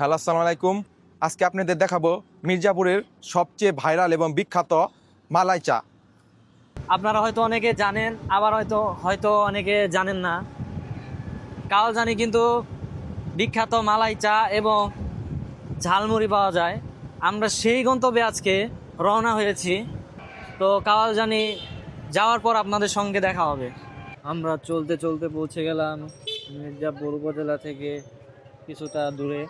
Hello, আসসালামু আলাইকুম। আজকে আপনাদের দেখাবো মির্জাপুরের সবচেয়ে ভাইরাল এবং বিখ্যাত মালাই চা। আপনারা হয়তো অনেকে জানেন, আবার হয়তো হয়তো অনেকে জানেন না। কাল জানি কিন্তু বিখ্যাত মালাই চা এবং ঝালমুড়ি পাওয়া যায়। আমরা সেই গন্তব্যে আজকে রওনা হয়েছি। তো কাওয়াল জানি যাওয়ার পর আপনাদের সঙ্গে দেখা হবে। আমরা চলতে চলতে পৌঁছে গেলাম মির্জাপুর উপজেলা থেকে কিছুটা দূরে।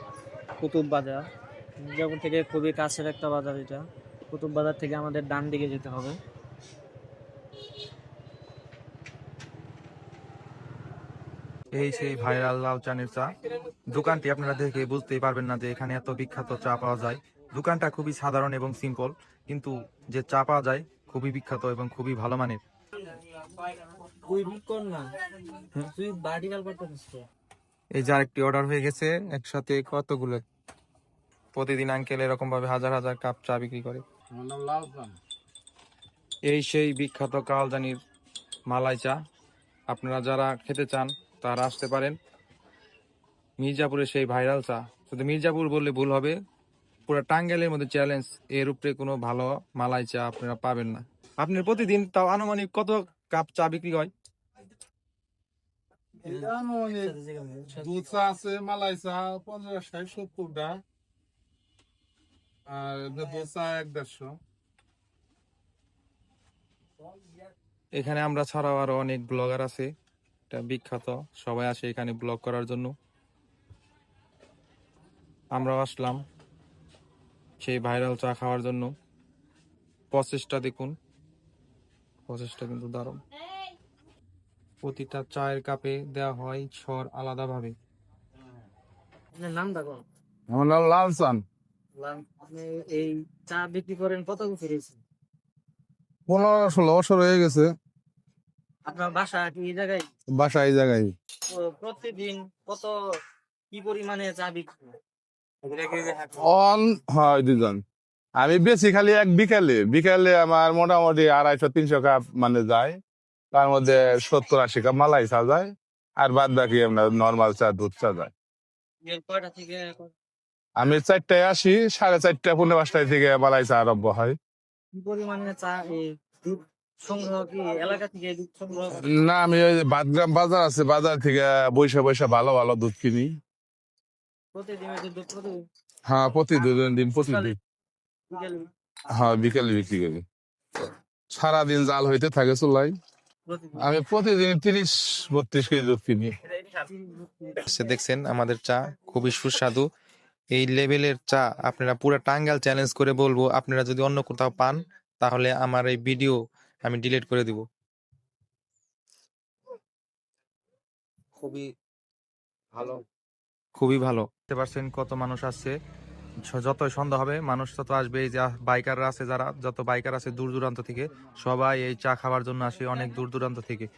কুতুব বাজার মির্জাপুর থেকে খুবই কাছের একটা বাজার এটা কুতুব বাজার থেকে আমাদের ডান দিকে যেতে হবে। এই সেই ভাইরাল লাল চানের চা। দোকানটি আপনারা দেখে বুঝতেই পারবেন না যে এখানে এত বিখ্যাত চা পাওয়া যায়। দোকানটা খুবই সাধারণ এবং সিম্পল কিন্তু যে চা পাওয়া যায় খুবই বিখ্যাত এবং খুবই ভালো মানের। তুই বুক কর না তুই ভার্টিক্যাল করতেছিস তো এই যে আরেকটি অর্ডার হয়ে গেছে একসাথে কতগুলো? প্রতিদিন আঙ্কেল এরকম ভাবে হাজার হাজার কাপ চা বিক্রি করে। এই সেই বিখ্যাত কালজানির মালাই চা। আপনারা যারা খেতে চান তারা আসতে পারেন। মির্জাপুরের সেই ভাইরাল চা। শুধু মির্জাপুর বললে ভুল হবে পুরো টাঙ্গাইলের মধ্যে চ্যালেঞ্জ এর উপরে কোনো ভালো মালাই চা আপনারা পাবেন না। আপনার প্রতিদিন তাও আনুমানিক কত কাপ চা বিক্রি হয়? দুধ চা আছে মালাই চা পঞ্চাশ ষাট সত্তরটা। আর দুধ চা এক দেড়শো। এখানে আমরা ছাড়াও আরও অনেক ব্লগার আছে এটা বিখ্যাত। সবাই আসে এখানে ব্লগ করার জন্য। আমরাও আসলাম সেই ভাইরাল চা খাওয়ার জন্য। প্রসেসটা দেখুন। প্রসেসটা কিন্তু দারুণ। প্রতিটা চায়ের কাপে দেওয়া হয় ছর আলাদাভাবে। আপনার নাম দেখো আমার নাম আপনি এই চা বিক্রি করেন কত ফিরেছেন পনেরো ষোলো বছর হয়ে গেছে। আপনার বাসা কি এই জায়গায়? বাসা এই জায়গায়। তো প্রতিদিন কত কি পরিমাণে চা বিক্রি হয়? অন হয় দুজন আমি বেশি খালি এক বিকালে। বিকালে আমার মোটামুটি আড়াইশো তিনশো কাপ মানে যায়। তার মধ্যে সত্তর আশি কাপ মালাই চা যায় আর বাদ বাকি আপনার নর্মাল চা দুধ চা যায় আমি চারটায় আসি সাড়ে চারটা পনেরো পাঁচটায় থেকে মালাই চা আরম্ভ হয়? না আমি ওই বাদগ্রাম বাজার আছে বাজার থেকে বৈশা বৈশা ভালো ভালো দুধ কিনি। হ্যাঁ প্রতিদিন দিন প্রতিদিন। হ্যাঁ বিকেলে বিক্রি করি। সারাদিন জাল হইতে থাকে চুলাই আমি প্রতিদিন তিরিশ বত্রিশ কেজি দুধ কিনি। সে দেখছেন আমাদের চা খুবই সুস্বাদু। এই লেভেলের চা আপনারা পুরো টাঙ্গাইল চ্যালেঞ্জ করে বলব আপনারা যদি অন্য কোথাও পান তাহলে আমার এই ভিডিও আমি ডিলিট করে দিব। খুবই ভালো। খুবই ভালো। বুঝতে পারছেন কত মানুষ আসছে য- যতই সন্ধ্যা হবে, মানুষ তত আসবে। এই যে বাইকাররা আছে যারা, যত বাইকার আছে দূর দূরান্ত থেকে, সবাই এই চা খাওয়ার জন্য আসে অনেক দূর দূরান্ত থেকে।